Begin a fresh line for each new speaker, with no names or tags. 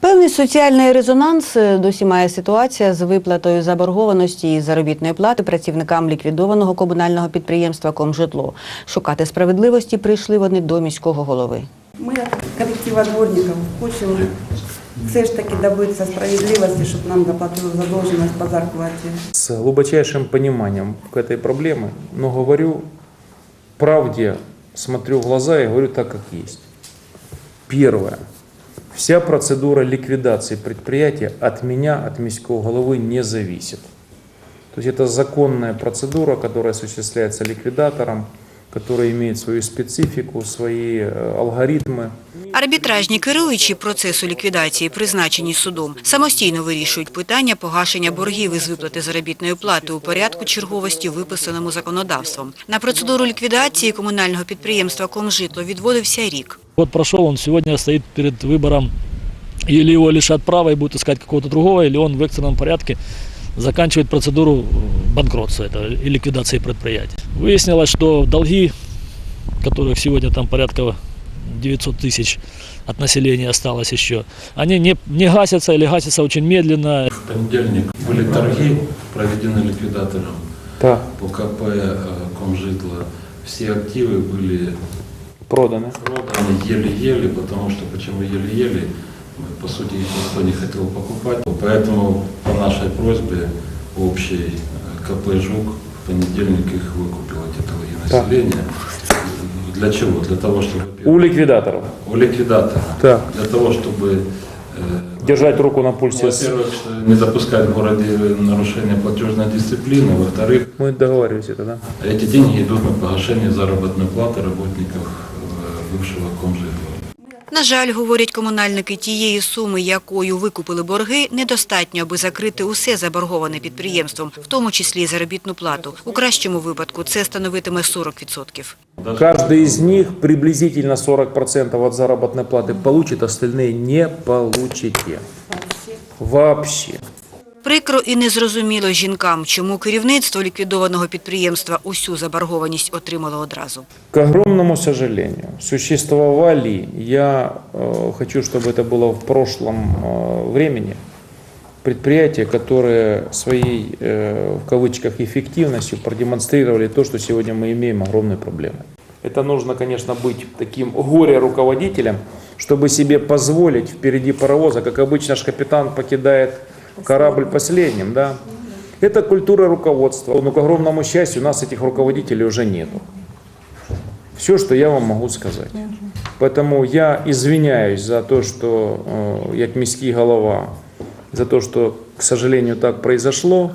Певний соціальний резонанс е, досі має ситуація з виплатою заборгованості і заробітної плати працівникам ліквідованого комунального підприємства Комжитло. Шукати справедливості прийшли вони до міського голови.
Ми, як колектив дворників, хочемо все ж таки добитися справедливості, щоб нам заплатили задовженість по зарплаті.
с глубочайшим пониманием к этой проблемы, но говорю правде, смотрю в глаза и говорю так, как есть. Первое. Вся процедура ликвидации предприятия от меня, от міського головы не зависит. То есть это законная процедура, которая осуществляется ликвидатором, которая имеет свою специфику, свои э, алгоритмы.
Арбітражні керуючі процесу ліквідації, призначені судом, самостійно вирішують питання погашення боргів із виплати заробітної плати у порядку черговості, виписаному законодавством. На процедуру ліквідації комунального підприємства Комжитло відводився рік.
Год прошел, он сегодня стоит перед выбором, или его лишат права и будет искать какого-то другого, или он в экстренном порядке заканчивает процедуру банкротства этого, и ликвидации предприятия. Выяснилось, что долги, которых сегодня там порядка 900 тысяч от населения осталось еще, они не, не гасятся или гасятся очень медленно.
В понедельник были торги, проведены ликвидатором
Да.
по КП э, Комжитла. Все активы были
Проданы.
проданы еле-еле, потому что почему еле-еле? По сути, их никто не хотел покупать. Поэтому по нашей просьбе общей э, КП «Жук» в понедельник их выкупил, эти долги населения. Для чего? Для того, чтобы...
У ликвидаторов.
У ликвидатора.
Да.
Для того, чтобы э,
Держать руку на пульсе.
Во-первых, не допускать в городе нарушения платежной дисциплины. Во-вторых,
Мы договаривались это, да?
эти деньги идут на погашение заработной платы работников э, бывшего комжитла.
На жаль, говорять комунальники, тієї суми, якою викупили борги, недостатньо, аби закрити усе заборговане підприємством, в тому числі і заробітну плату. У кращому випадку це становитиме 40%.
Каждый из них приблизительно 40% от заработной платы получит, остальные не получите. Вообще.
Прикро і незрозуміло жінкам, чому керівництво ліквідованого підприємства усю заборгованість отримало одразу.
К огромному сожалению, существовали, я э, хочу, чтобы это было в прошлом э, времени, предприятия, которые своей, э, в кавычках, эффективностью продемонстрировали то, что сегодня мы имеем огромные проблемы. Это нужно, конечно, быть таким горе-руководителем, чтобы себе позволить впереди паровоза, как обычно ж капитан покидает корабль последним, да. Это культура руководства. Но, к огромному счастью, у нас этих руководителей уже нету. Все, что я вам могу сказать. Поэтому я извиняюсь за то, что э, як міський голова, за то, что, к сожалению, так произошло.